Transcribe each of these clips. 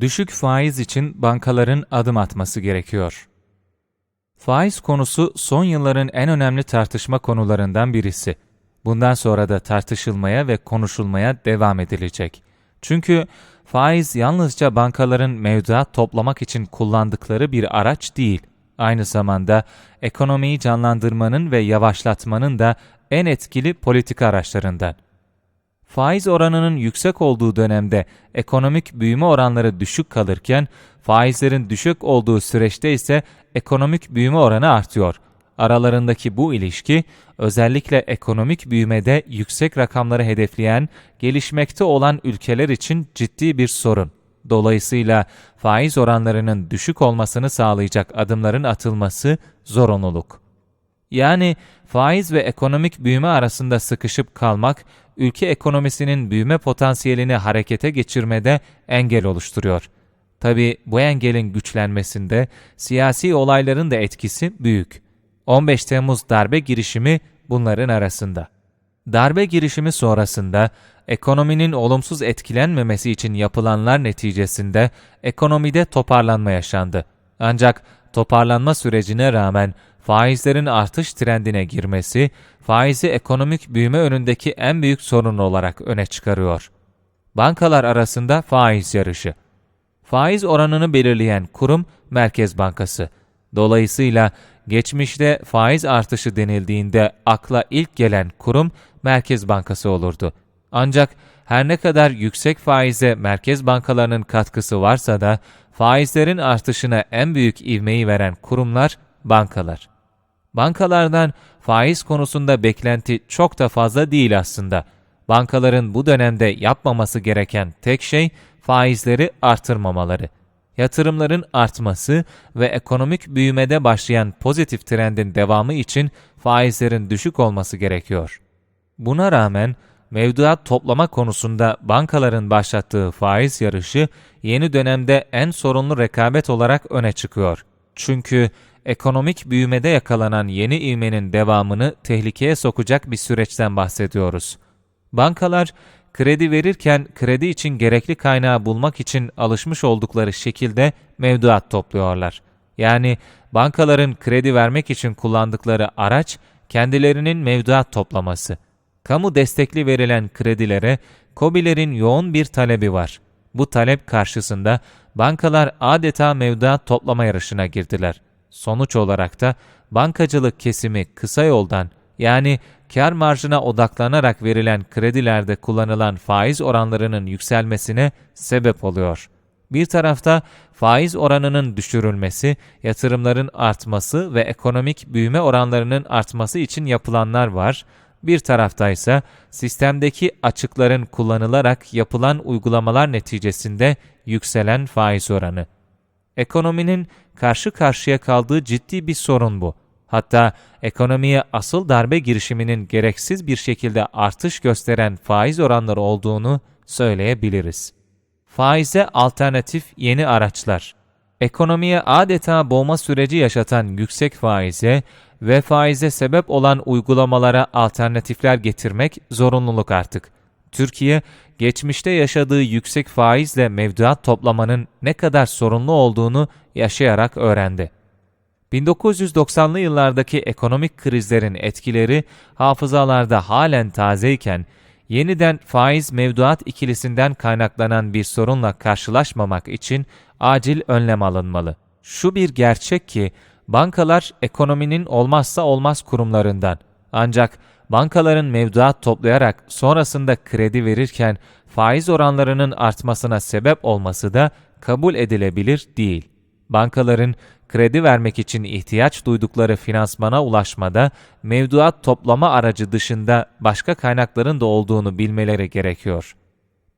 Düşük faiz için bankaların adım atması gerekiyor. Faiz konusu son yılların en önemli tartışma konularından birisi. Bundan sonra da tartışılmaya ve konuşulmaya devam edilecek. Çünkü faiz yalnızca bankaların mevduat toplamak için kullandıkları bir araç değil, aynı zamanda ekonomiyi canlandırmanın ve yavaşlatmanın da en etkili politika araçlarından. Faiz oranının yüksek olduğu dönemde ekonomik büyüme oranları düşük kalırken, faizlerin düşük olduğu süreçte ise ekonomik büyüme oranı artıyor. Aralarındaki bu ilişki, özellikle ekonomik büyümede yüksek rakamları hedefleyen, gelişmekte olan ülkeler için ciddi bir sorun. Dolayısıyla faiz oranlarının düşük olmasını sağlayacak adımların atılması zorunluluk. Yani faiz ve ekonomik büyüme arasında sıkışıp kalmak, ülke ekonomisinin büyüme potansiyelini harekete geçirmede engel oluşturuyor. Tabi bu engelin güçlenmesinde siyasi olayların da etkisi büyük. 15 Temmuz darbe girişimi bunların arasında. Darbe girişimi sonrasında ekonominin olumsuz etkilenmemesi için yapılanlar neticesinde ekonomide toparlanma yaşandı. Ancak toparlanma sürecine rağmen faizlerin artış trendine girmesi, faizi ekonomik büyüme önündeki en büyük sorun olarak öne çıkarıyor. Bankalar arasında faiz yarışı. Faiz oranını belirleyen kurum Merkez Bankası. Dolayısıyla geçmişte faiz artışı denildiğinde akla ilk gelen kurum Merkez Bankası olurdu. Ancak her ne kadar yüksek faize merkez bankalarının katkısı varsa da faizlerin artışına en büyük ivmeyi veren kurumlar bankalar. Bankalardan faiz konusunda beklenti çok da fazla değil aslında. Bankaların bu dönemde yapmaması gereken tek şey faizleri artırmamaları. Yatırımların artması ve ekonomik büyümede başlayan pozitif trendin devamı için faizlerin düşük olması gerekiyor. Buna rağmen mevduat toplama konusunda bankaların başlattığı faiz yarışı yeni dönemde en sorunlu rekabet olarak öne çıkıyor. Çünkü ekonomik büyümede yakalanan yeni ivmenin devamını tehlikeye sokacak bir süreçten bahsediyoruz. Bankalar kredi verirken kredi için gerekli kaynağı bulmak için alışmış oldukları şekilde mevduat topluyorlar. Yani bankaların kredi vermek için kullandıkları araç kendilerinin mevduat toplaması. Kamu destekli verilen kredilere KOBİ'lerin yoğun bir talebi var. Bu talep karşısında bankalar adeta mevduat toplama yarışına girdiler. Sonuç olarak da bankacılık kesimi kısa yoldan yani kar marjına odaklanarak verilen kredilerde kullanılan faiz oranlarının yükselmesine sebep oluyor. Bir tarafta faiz oranının düşürülmesi, yatırımların artması ve ekonomik büyüme oranlarının artması için yapılanlar var. Bir tarafta ise sistemdeki açıkların kullanılarak yapılan uygulamalar neticesinde yükselen faiz oranı. Ekonominin karşı karşıya kaldığı ciddi bir sorun bu. Hatta ekonomiye asıl darbe girişiminin gereksiz bir şekilde artış gösteren faiz oranları olduğunu söyleyebiliriz. Faize alternatif yeni araçlar. Ekonomiye adeta boğma süreci yaşatan yüksek faize ve faize sebep olan uygulamalara alternatifler getirmek zorunluluk artık. Türkiye, geçmişte yaşadığı yüksek faizle mevduat toplamanın ne kadar sorunlu olduğunu yaşayarak öğrendi. 1990'lı yıllardaki ekonomik krizlerin etkileri hafızalarda halen tazeyken, yeniden faiz mevduat ikilisinden kaynaklanan bir sorunla karşılaşmamak için acil önlem alınmalı. Şu bir gerçek ki, bankalar ekonominin olmazsa olmaz kurumlarından. Ancak bankaların mevduat toplayarak sonrasında kredi verirken faiz oranlarının artmasına sebep olması da kabul edilebilir değil. Bankaların kredi vermek için ihtiyaç duydukları finansmana ulaşmada mevduat toplama aracı dışında başka kaynakların da olduğunu bilmeleri gerekiyor.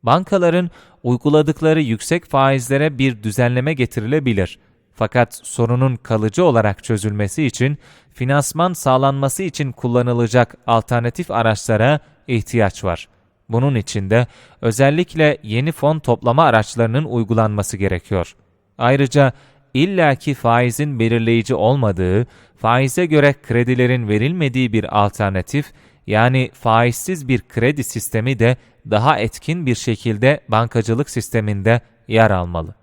Bankaların uyguladıkları yüksek faizlere bir düzenleme getirilebilir. Fakat sorunun kalıcı olarak çözülmesi için finansman sağlanması için kullanılacak alternatif araçlara ihtiyaç var. Bunun için de özellikle yeni fon toplama araçlarının uygulanması gerekiyor. Ayrıca illaki faizin belirleyici olmadığı, faize göre kredilerin verilmediği bir alternatif, yani faizsiz bir kredi sistemi de daha etkin bir şekilde bankacılık sisteminde yer almalı.